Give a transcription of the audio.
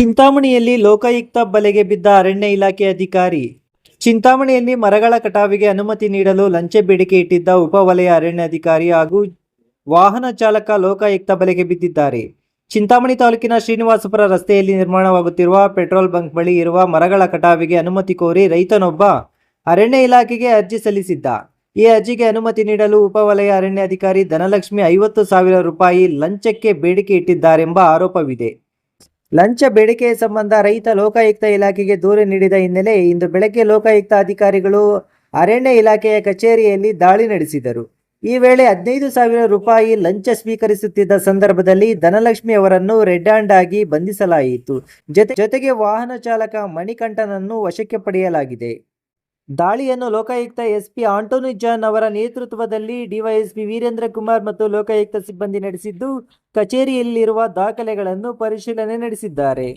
ಚಿಂತಾಮಣಿಯಲ್ಲಿ ಲೋಕಾಯುಕ್ತ ಬಲೆಗೆ ಬಿದ್ದ ಅರಣ್ಯ ಇಲಾಖೆ ಅಧಿಕಾರಿ. ಚಿಂತಾಮಣಿಯಲ್ಲಿ ಮರಗಳ ಕಟಾವಿಗೆ ಅನುಮತಿ ನೀಡಲು ಲಂಚ ಬೇಡಿಕೆ ಇಟ್ಟಿದ್ದ ಉಪವಲಯ ಅರಣ್ಯಾಧಿಕಾರಿ ಹಾಗೂ ವಾಹನ ಚಾಲಕ ಲೋಕಾಯುಕ್ತ ಬಲೆಗೆ ಬಿದ್ದಿದ್ದಾರೆ. ಚಿಂತಾಮಣಿ ತಾಲೂಕಿನ ಶ್ರೀನಿವಾಸಪುರ ರಸ್ತೆಯಲ್ಲಿ ನಿರ್ಮಾಣವಾಗುತ್ತಿರುವ ಪೆಟ್ರೋಲ್ ಬಂಕ್ ಬಳಿ ಇರುವ ಮರಗಳ ಕಟಾವಿಗೆ ಅನುಮತಿ ಕೋರಿ ರೈತನೊಬ್ಬ ಅರಣ್ಯ ಇಲಾಖೆಗೆ ಅರ್ಜಿ ಸಲ್ಲಿಸಿದ್ದ. ಈ ಅರ್ಜಿಗೆ ಅನುಮತಿ ನೀಡಲು ಉಪವಲಯ ಅರಣ್ಯಾಧಿಕಾರಿ ಧನಲಕ್ಷ್ಮಿ ಐವತ್ತು ಸಾವಿರ ರೂಪಾಯಿ ಲಂಚಕ್ಕೆ ಬೇಡಿಕೆ ಇಟ್ಟಿದ್ದಾರೆಂಬ ಆರೋಪವಿದೆ. ಲಂಚ ಬೇಡಿಕೆಯ ಸಂಬಂಧ ರೈತ ಲೋಕಾಯುಕ್ತ ಇಲಾಖೆಗೆ ದೂರು ನೀಡಿದ ಹಿನ್ನೆಲೆ ಇಂದು ಬೆಳಗ್ಗೆ ಲೋಕಾಯುಕ್ತ ಅಧಿಕಾರಿಗಳು ಅರಣ್ಯ ಇಲಾಖೆಯ ಕಚೇರಿಯಲ್ಲಿ ದಾಳಿ ನಡೆಸಿದರು. ಈ ವೇಳೆ ಹದಿನೈದು ಸಾವಿರ ರೂಪಾಯಿ ಲಂಚ ಸ್ವೀಕರಿಸುತ್ತಿದ್ದ ಸಂದರ್ಭದಲ್ಲಿ ಧನಲಕ್ಷ್ಮಿ ಅವರನ್ನು ರೆಡ್ ಹ್ಯಾಂಡ್ ಆಗಿ ಬಂಧಿಸಲಾಯಿತು. ಜೊತೆ ಜೊತೆಗೆ ವಾಹನ ಚಾಲಕ ಮಣಿಕಂಠನನ್ನು ವಶಕ್ಕೆ ಪಡೆಯಲಾಗಿದೆ. ದಾಳಿಯನ್ನು ಲೋಕಾಯುಕ್ತ ಎಸ್ಪಿ ಆಂಟೋನಿ ಜಾನ್ ಅವರ ನೇತೃತ್ವದಲ್ಲಿ ಡಿವೈಎಸ್ಪಿ ವೀರೇಂದ್ರ ಕುಮಾರ್ ಮತ್ತು ಲೋಕಾಯುಕ್ತ ಸಿಬ್ಬಂದಿ ನಡೆಸಿದ್ದು, ಕಚೇರಿಯಲ್ಲಿರುವ ದಾಖಲೆಗಳನ್ನು ಪರಿಶೀಲನೆ ನಡೆಸಿದ್ದಾರೆ.